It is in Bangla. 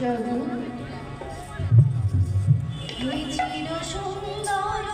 জগৎ হে চির সুন্দর